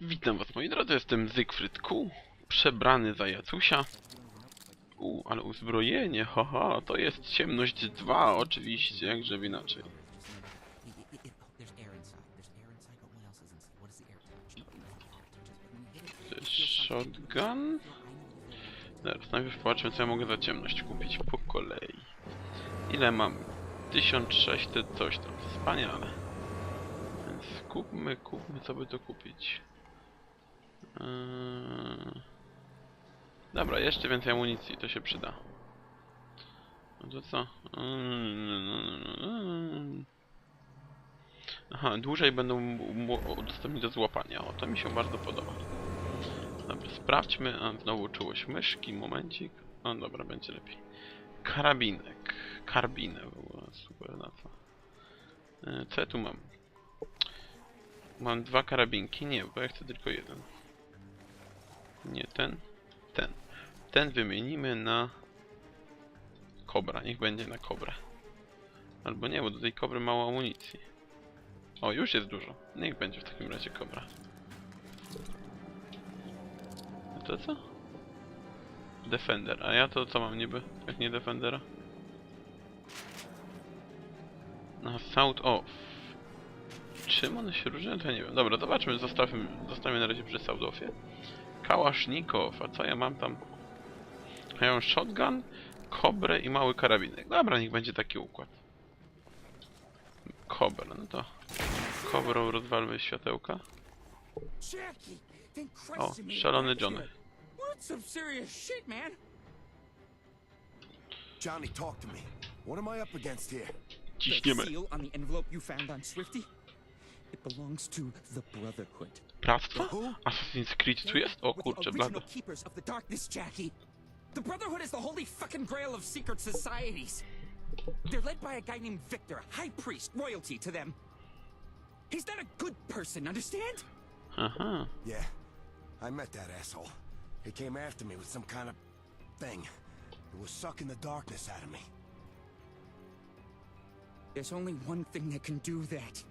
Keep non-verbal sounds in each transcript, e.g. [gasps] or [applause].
Witam was moi drodzy, jestem Zygfryd Q, przebrany za Jacusia. U, ale uzbrojenie, haha, to jest ciemność 2, oczywiście, inaczej. To it, jest shotgun? Teraz najpierw popatrzmy co ja mogę za ciemność kupić po kolei. Ile mam? 1600 coś tam, wspaniale. Więc kupmy, kupmy, co by to kupić. Eee... Dobra, jeszcze więcej amunicji, to się przyda. No to co? Eee... Aha, dłużej będą dostępni do złapania. O, to mi się bardzo podoba. Dobra, sprawdźmy. A, znowu czułość myszki, momencik. O, dobra, będzie lepiej. Karabinek. Karbinę była super nazwa. E, Co ja tu mam? Mam dwa karabinki? Nie, bo ja chcę tylko jeden. Nie ten, ten. Ten wymienimy na kobra. Niech będzie na kobrę. Albo nie, bo do tej kobry mało amunicji. O, już jest dużo. Niech będzie w takim razie kobra. A to co? Defender. A ja to co mam niby? Jak nie Defendera? No, Sound Off. Czym one się różnią? To ja nie wiem. Dobra, zobaczmy. Zostawmy, zostawmy na razie przy Sound Offie. Kałasznikow. A co ja mam tam? Ja mam shotgun, kobrę i mały karabinek. Dobra, niech będzie taki układ. Kobra, no to kobrą rozwalmy światełka. O, szalony Johnny. Johnny, talk to me. What am I up against here? The Ciśniemy. It belongs to the Brotherhood. Bractwo? Who? Assassin's Creed tu jest? O the kurczę, original keepers of the darkness, Jackie. The Brotherhood is the holy fucking grail of secret societies. They're led by a guy named Victor, high priest, royalty to them. He's not a good person, understand? Aha. Yeah, I met that asshole. He came after me with some kind of thing. It was sucking the darkness out of me. There's only one thing that can do that.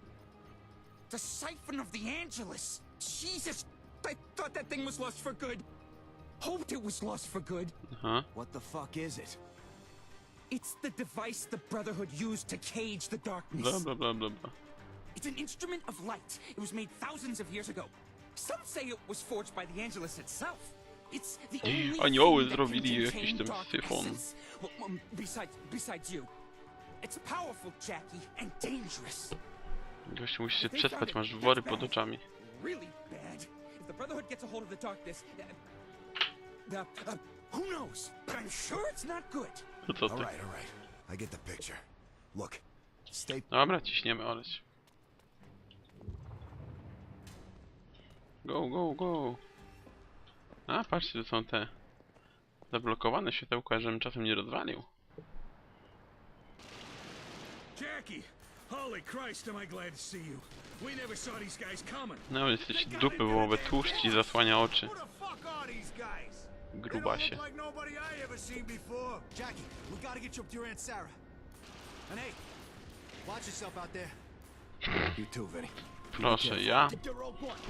The siphon of the Angelus. Jesus, I thought that thing was lost for good. Hoped it was lost for good. Aha. What the fuck is it? It's the device the Brotherhood used to cage the darkness. Bla bla bla bla bla. It's an instrument of light. It was made thousands of years ago. Some say it was forged by the Angelus itself. It's the only that can zrobili jakiś ten syfon. besides, besides you. It's powerful, Jackie, and dangerous. Gościu, musisz się przespać, masz wory pod oczami. Brotherhood gets a hold of the darkness, uh, the, uh, who knows? But I'm sure it's not good. No co All ty? right, all right. I get the picture. Look, stay. Dobra, ciśniemy, oleć. Go, go, go. A, patrzcie, to są te zablokowane światełka, żebym czasem nie rozwalił. Jackie! Holy Christ, am I glad to see you. We never saw these guys coming. No, jesteś dupy, bo tłuszcz ci zasłania oczy. Who the fuck are these guys? They don't Grubasie. look like nobody I ever seen before. Jackie, we gotta get you up to your Aunt Sarah. And hey, watch yourself out there. You too, Vinny. Proszę, ja? Take.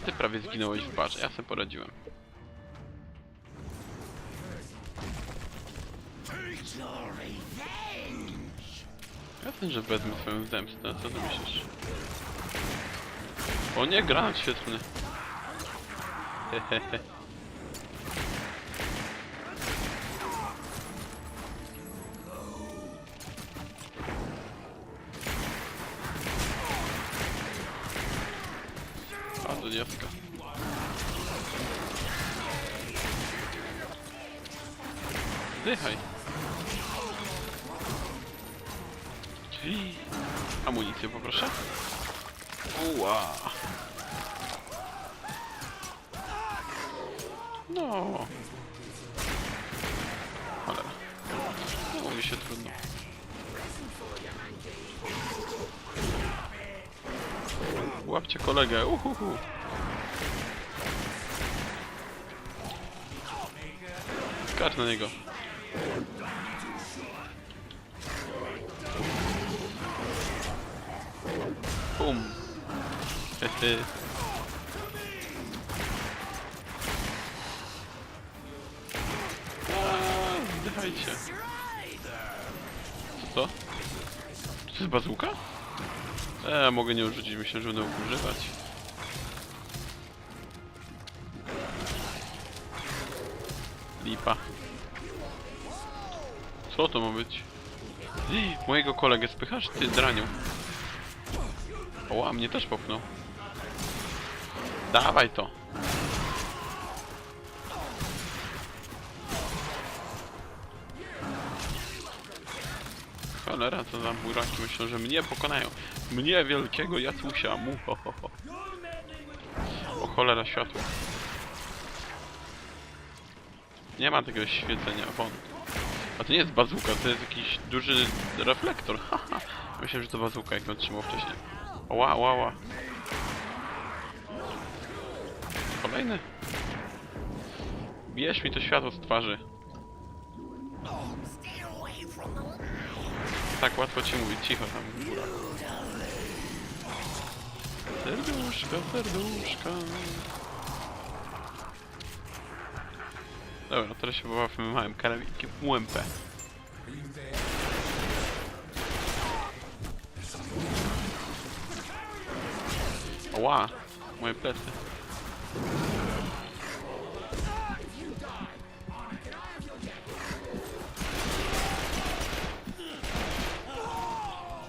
Ty prawie zginąłeś w barze, ja sobie poradziłem. Jasne, że wezmę swoją zemstę, co ty myślisz? O nie, granat świetlny. Hehehe. [laughs] A, do dziecka. Zdychaj. Amunicję poproszę. Uła. No. Cholera. No, mi się trudno. Łapcie kolegę. Uhuhu. Skacz na niego. Wdychajcie. Co? To jest bazuka? Eee, mogę nie użyć, myślę, że będę mógł używać. Lipa. Co to ma być? Mojego kolegę spychasz? Ty draniu. Oła, mnie też popchnął. Dawaj to. Cholera, co za buraki myślą, że mnie pokonają. Mnie, wielkiego Jacusia. Mu, ho, ho, ho. O cholera, światło. Nie ma tego świecenia, won. A to nie jest bazuka, to jest jakiś duży reflektor. Haha. Myślałem, że to bazuka, jak ją trzymał wcześniej. Ła, ła, ła. Kolejny. Bierz mi to światło z twarzy. Tak łatwo ci mówić, cicho tam góra. Serduszka, serduszka. Dobra, teraz się pobawmy małym karabinkiem UMP. Oła, moje plecy.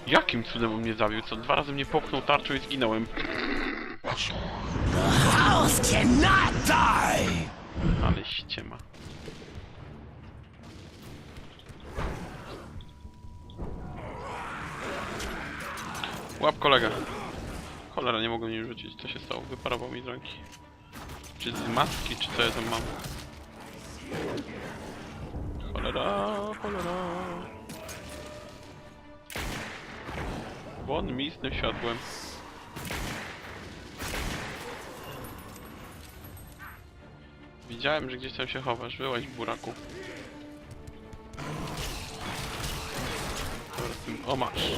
Jakim cudem on mnie zabił? Co? Dwa razy mnie popchnął tarczą i zginąłem. House cannot die! Ale ściema. Łap kolega. Cholera, nie mogłem jej rzucić. Co się stało? Wyparował mi z ręki. Czy z maski, czy co ja tam mam? Cholera, cholera. Won mi z tym światłem. Widziałem, że gdzieś tam się chowasz. Byłaś w buraku. Dobra, z tym... O, masz.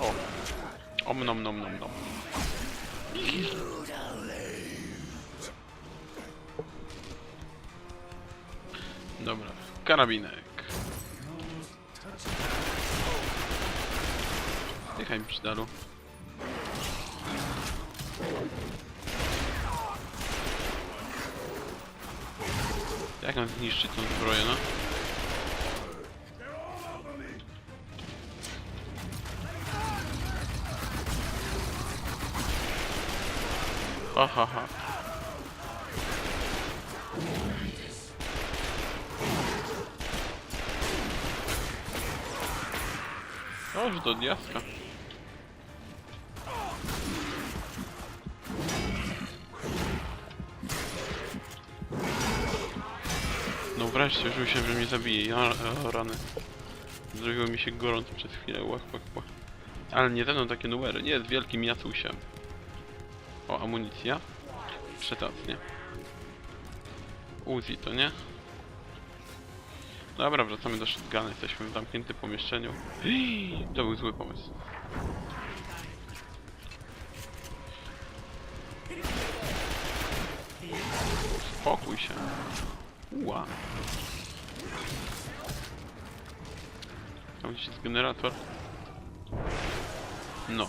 O. Om nom nom nom nom. Karabinek. Dychaj mi przydalu. Jak mam zniszczyć tą zbroję, no? Ha, ha, ha. O, że to diaska. No wreszcie, już myślałem, że mnie zabije. Ja, o, rany. Zrobiło mi się gorąco przez chwilę. Łach, łach, łach. Ale nie będą takie numery. Nie jest wielkim Jacusiem. O, amunicja. Przetacnie. Uzi to nie? Dobra, wracamy do shotguna. Jesteśmy w zamkniętym pomieszczeniu. [gasps] To był zły pomysł. Spokój się. Ła. Tam gdzieś jest generator. No.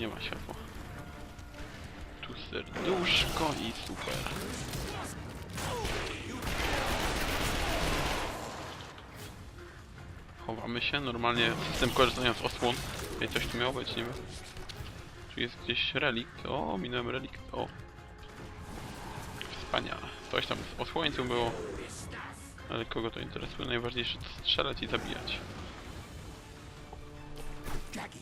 Nie ma światła. Tu serduszko i super. Chowamy się, normalnie system korzystania z osłon. Ej, coś tu miało być, nie wiem. Tu jest gdzieś relikt. O, minąłem relikt. O. Wspaniale. Coś tam z osłońcą było. Ale kogo to interesuje? Najważniejsze to strzelać i zabijać. Jackie,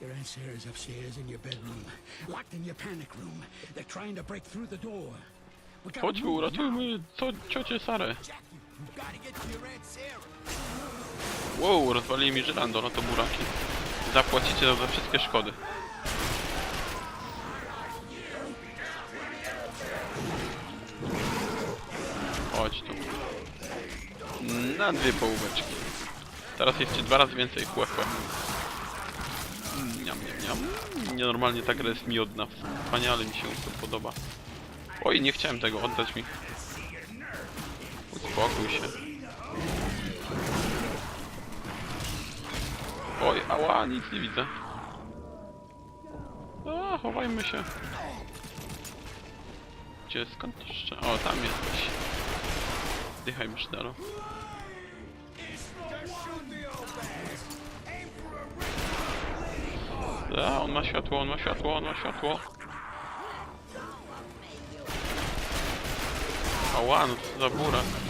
your Aunt Sarah's upstairs in your bedroom, locked in your panic room. They're trying to break through the door. Chodźmy, uratujmy co, ciocię Sarę. Jackie, you gotta get to your Aunt Sarah. Wow, rozwalili mi żyrando, no to buraki. Zapłacicie za wszystkie szkody. Chodź tu. Na dwie połóweczki. Teraz jest ci dwa razy więcej chłepłe. Niam, niam, niam. Nienormalnie ta gra jest miodna. Wspaniale mi się to podoba. Oj, nie chciałem tego, oddać mi. Spokój się. Ała, nic nie widzę. A, chowajmy się. Gdzie, skąd jeszcze? O, tam jesteś. Zdychaj, Myszdaro. A, on ma światło, on ma światło, on ma światło. Ała, no co za burak.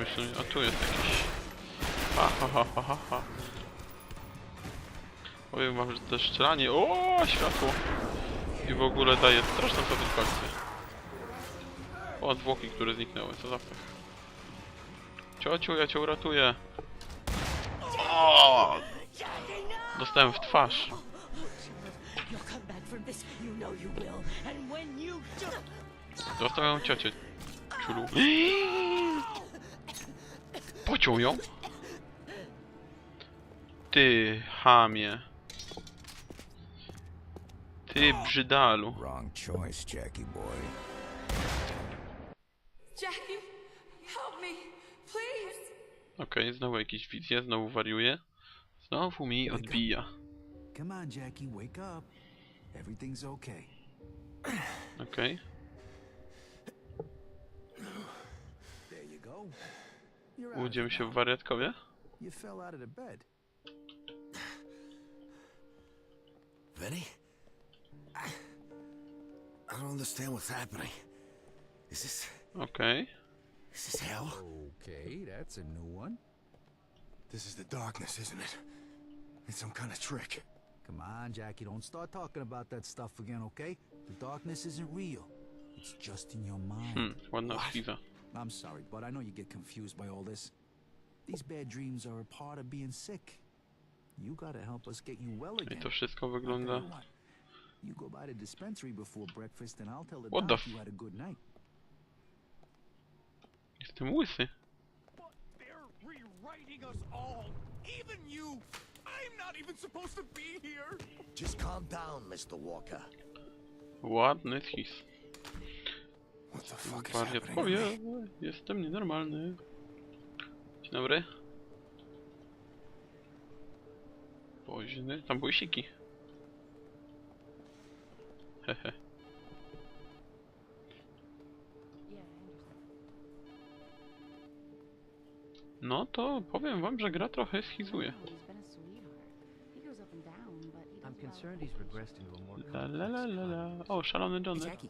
Jeszcze? A tu jest jakiś. Ha ha ha ha ha ha. Powiem wam, że to strzelanie. O, światło! I w ogóle daje straszną satysfakcję. O, zwłoki, które zniknęły, co za pech. Ciociu, ja cię uratuję. O! Dostałem w twarz. Dostałem ciocię. Ciulu. [gasps] Pociął ją? Ty, hamie. Ty, brzydalu. Wrong choice, Jackie boy. Jackie, help me, please. Okej, znowu jakieś wizje, znowu wariuje. Znowu mi odbija. Come on, Jackie, wake up. Everything's okay. Okej. There you go. You're out of Łudzimy się w wariatkowie? You fell out of the bed. Vinny? I, I don't understand what's happening. Is this... Okej. is this hell? Okay, that's a new one. This is the darkness, isn't it? It's some kind of trick. Come on, Jackie, don't start talking about that stuff again, okay? The darkness isn't real. It's just in your mind. Hmm, ładna schiza. I'm sorry, but I know you get confused by all this. These bad dreams are a part of being sick. You gotta help us get you well I again. to wszystko I'll tell wygląda... you what, go by the dispensary before breakfast and I'll tell the What the doc f- you had a good night. Jestem łysy. But they're rewriting us all. Even you. I'm not even supposed to be here. Just calm down, Mr. Walker. Ładny schis. What the fuck is happening? to Wariatkowie, me? jestem nienormalny. Dzień dobry. Woźny, tam były siki. Hehe. No to powiem wam, że gra trochę schizuje. I'm concerned he's regressed into a more La la la la la. O, szalony Johnny. Jackie,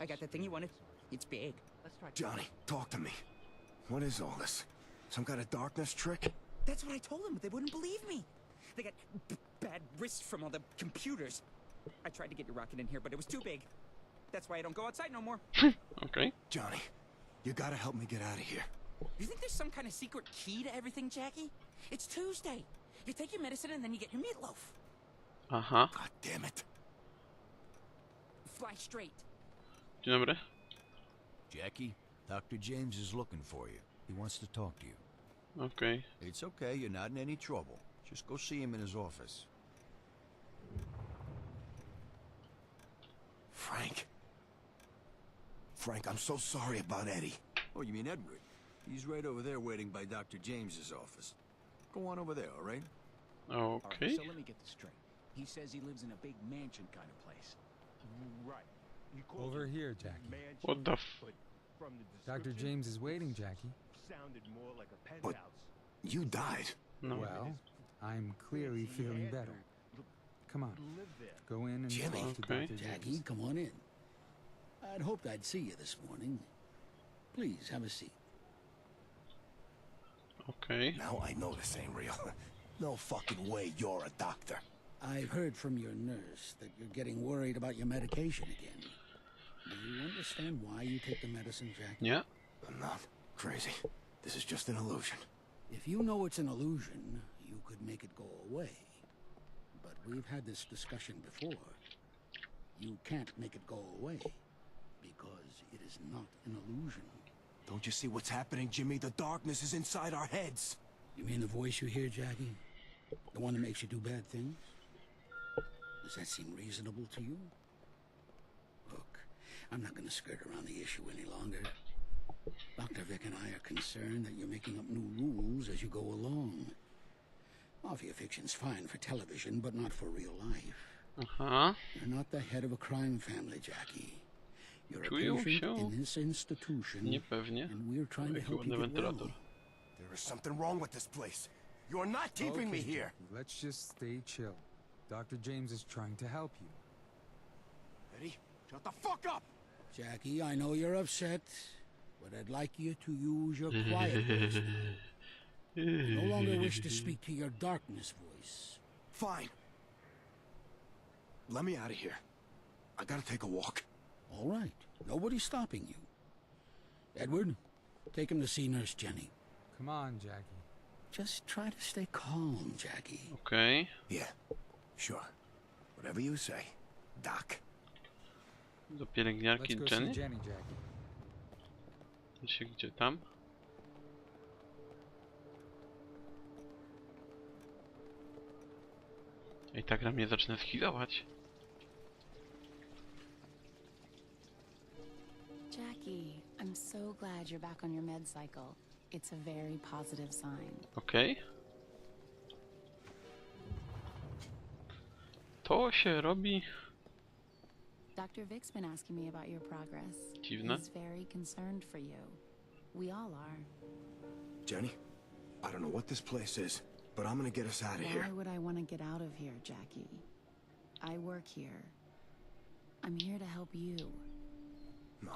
I got that thing you wanted. It's big. Let's try Johnny, talk to me. What is all this? Some kind of darkness trick? That's what I told them, but they wouldn't believe me. They got b- bad wrists from all the computers. I tried to get your rocket in here, but it was too big. That's why I don't go outside no more. [laughs] okay. Johnny, you gotta help me get out of here. You think there's some kind of secret key to everything, Jackie? It's Tuesday. You take your medicine and then you get your meatloaf. Uh huh. God damn it. Fly straight. Dzień dobry. Jackie, Dr. James is looking for you. He wants to talk to you. Okay. It's okay, you're not in any trouble. Just go see him in his office. Frank. Frank, I'm so sorry about Eddie. Oh, you mean Edward? He's right over there waiting by Dr. James's office. Go on over there, all right? Okej. So let me get this straight. He says he lives in a big mansion kind of place. Right. Over here, Jackie. mansion, What the f... but from the Dr. James is waiting, Jackie. sounded more like a But- You died. No. Well, I'm clearly feeling better. Come on, Live there. go in and Jimmy. talk to Okay. Dr. Jackie, James. come on in. I'd hoped I'd see you this morning. Please, have a seat. Okay. Now I know this ain't real. [laughs] No fucking way you're a doctor. I've heard from your nurse that you're getting worried about your medication again. Do you understand why you take the medicine, Jackie? Yeah. I'm not crazy. This is just an illusion. If you know it's an illusion, you could make it go away. But we've had this discussion before. You can't make it go away because it is not an illusion. Don't you see what's happening, Jimmy? The darkness is inside our heads. You mean the voice you hear, Jackie? The one that makes you do bad things? Does that seem reasonable to you? Look, I'm not going to skirt around the issue any longer. Dr. Vic and I are concerned that you're making up new rules as you go along. Mafia fiction's fine for television, but not for real life. Uh-huh. You're not the head of a crime family, Jackie. You're a Czuję patient się in this institution, Niepewnie. and we're trying to help you ładny get well. There is something wrong with this place. You are not keeping me here. Let's just stay chill. Dr. James is trying to help you. Eddie, shut the fuck up! Jackie, I know you're upset, but I'd like you to use your quiet voice. I no longer wish to speak to your darkness voice. Fine. Let me out of here. I gotta take a walk. All right. Nobody's stopping you. Edward, take him to see Nurse Jenny. Come on, Jackie. Just try to stay calm, Jackie. Okay. Yeah, sure. Whatever you say, Doc. Do pielęgniarki Jenny? Jackie. Się gdzie tam? I tak na mnie zaczyna schizować. Jackie, I'm so glad you're back on your med cycle. It's a very positive sign. Okej. To się robi Dr. Vic's been asking me about your progress. Dziwne. He's very concerned for you. We all are. Jenny, I don't know what this place is, but I'm gonna get us out of here. Why would I want to get out of here, Jackie? I work here. I'm here to help you. No,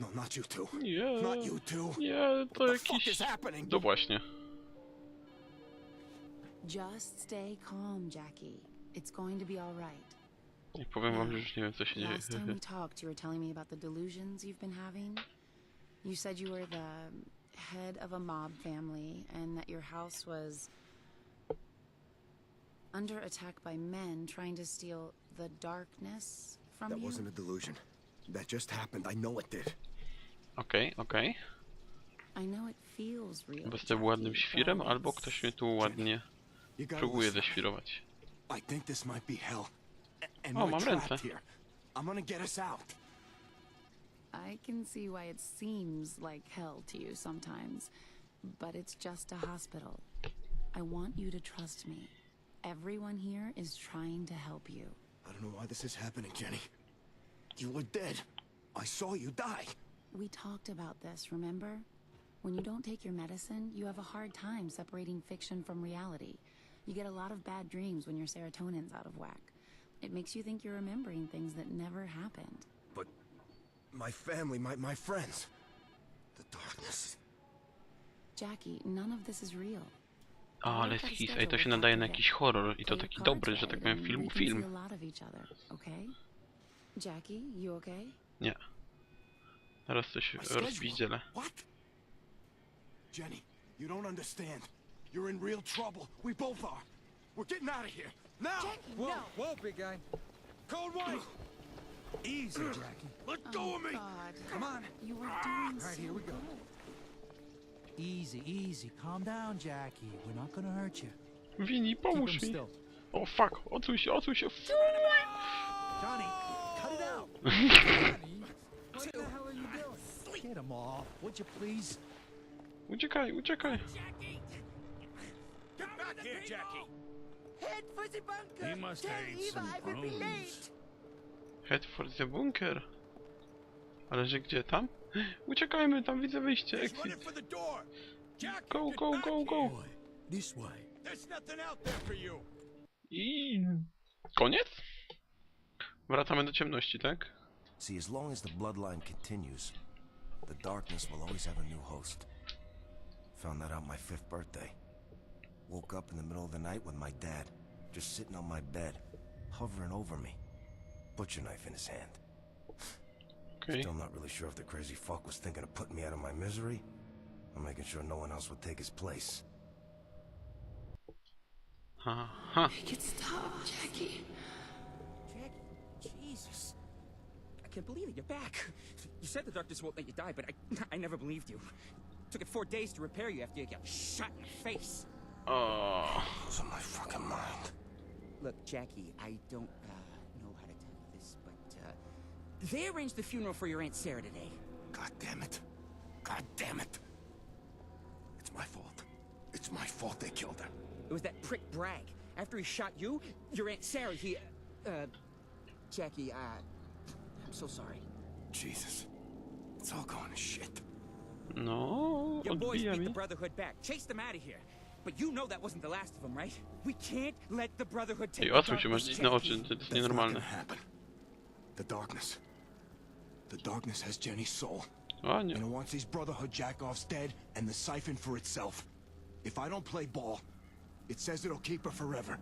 no, not you two. Nie, Not you two. Yeah, to What the fuck jakiś... is happening? No właśnie. Just stay calm, Jackie. It's going to be all right. I powiem wam, że już nie wiem co się dzieje. Last time we [laughs] talked, you were telling me about the delusions you've been having. You said you were the head of a mob family and that your house was under attack by men trying to steal the darkness from That you. wasn't a delusion. That just happened. I know it did. Okej, okej. I know it feels real. Albo jestem ładnym Jackie, świrem, but albo it's- ktoś mnie tu ładnie You gotta próbuje listen. ześwirować. I think this might be hell. A- And Oh, we're mam trapped ręce. here. I'm gonna get us out. I can see why it seems like hell to you sometimes, but it's just a hospital. I want you to trust me. Everyone here is trying to help you. I don't know why this is happening, Jenny. You were dead. I saw you die. We talked about this, remember? When you don't take your medicine, you have a hard time separating fiction from reality. You get a lot of bad dreams when your serotonin's out of whack. It makes you think you're remembering things that never happened. But my family, my, my friends. The darkness. Jackie, none of this is real. O, ale schis. Ej, to się nadaje na jakiś horror i to taki dobry, że tak powiem, film film. see a lot of each other, okay? Jackie, you okay? Nie. Teraz coś rozpizdzielę. What? Jenny, you don't understand. You're in real trouble. We both are. We're getting out of here. Now! Whoa, whoa, big guy. Cold White, Easy, Jackie. let go of me! God, Come on. you were doing All right, so here we go. Easy, easy. Calm down, Jackie. We're not gonna hurt you. Wini, Keep pomóż mi. still. O fuck, odsuń się, odsuń się. Fuj! Johnny, cut it out. What the hell are you doing? Get him off, would you please? Uciekaj, uciekaj. Jackie! Get back here, Jackie! Head for the bunker. He must Tell have Eva some I will be late. Head for the bunker. Ale że gdzie tam? Uciekajmy, tam widzę wyjście. He's Exit. running for the door! Jackie, Go, get go, back go, go. here. This way. There's nothing out there for you. I... Koniec? Wracamy do ciemności, tak? See, as long as the bloodline continues, the darkness will always have a new host. Found that out my fifth birthday. Woke up in the middle of the night with my dad, just sitting on my bed, hovering over me, butcher knife in his hand. Okej. Still not really sure if the crazy fuck was thinking of putting me out of my misery, or making sure no one else would take his place. Aha. Make it stop, Jackie. Jackie, Jesus. I can't believe it, you're back. You said the doctors won't let you die, but I, I never believed you. Took it four days to repair you after you got shot in the face. O, What's on my fucking mind? Look, Jackie, I don't uh, know how to tell you this, but uh, They arranged the funeral for your Aunt Sarah today. God damn it. God damn it. It's my fault. It's my fault they killed her. It was that prick Bragg. After he shot you, your Aunt Sarah, he. Uh. Jackie, uh. I'm so sorry. Jesus. It's all going to shit. No, Your boys beat the. Brotherhood back, chased them out of here. But you know that wasn't the last of them, right? We can't let the Brotherhood take Ej, the odsuń się, masz darkness, dziwne Jackie. oczy, to jest That's not nienormalne. gonna happen. The darkness. The darkness has Jenny's soul. O nie. And it wants these Brotherhood jackoffs dead and the siphon for itself. If I don't play ball, it says it'll keep her forever.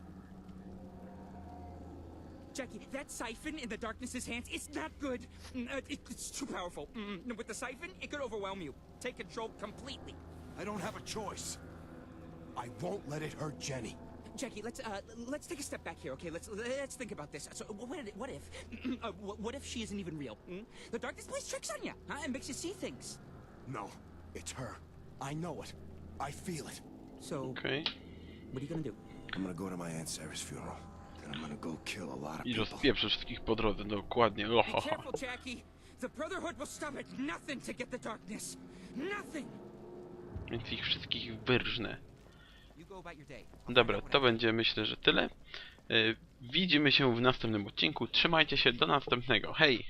Jackie, that siphon in the darkness's hands, it's not good. Mm, uh, it- it's too powerful. Mm, with the siphon, it could overwhelm you. Take control completely. I don't have a choice. I won't let it hurt Jenny. Jackie, let's uh, let's take a step back here, okay? Let's let's think about this. So, what, if- what [clears throat] if, uh, what what if she isn't even real? Hmm? The darkness plays tricks on you, huh? It makes you see things. No, it's her. I know it. I feel it. So, Okej. what are you gonna do? I'm gonna go to my Aunt Sarah's funeral. Then I'm gonna go kill a lot of I people. rozpieprzę wszystkich po drodze, dokładnie. Be Ohoho. careful, Jackie. The Brotherhood will stop at nothing to get the darkness. Nothing. Więc ich wszystkich wyrżnę. Dobra, to będzie myślę, że tyle. E, Widzimy się w następnym odcinku. Trzymajcie się, do następnego. Hej!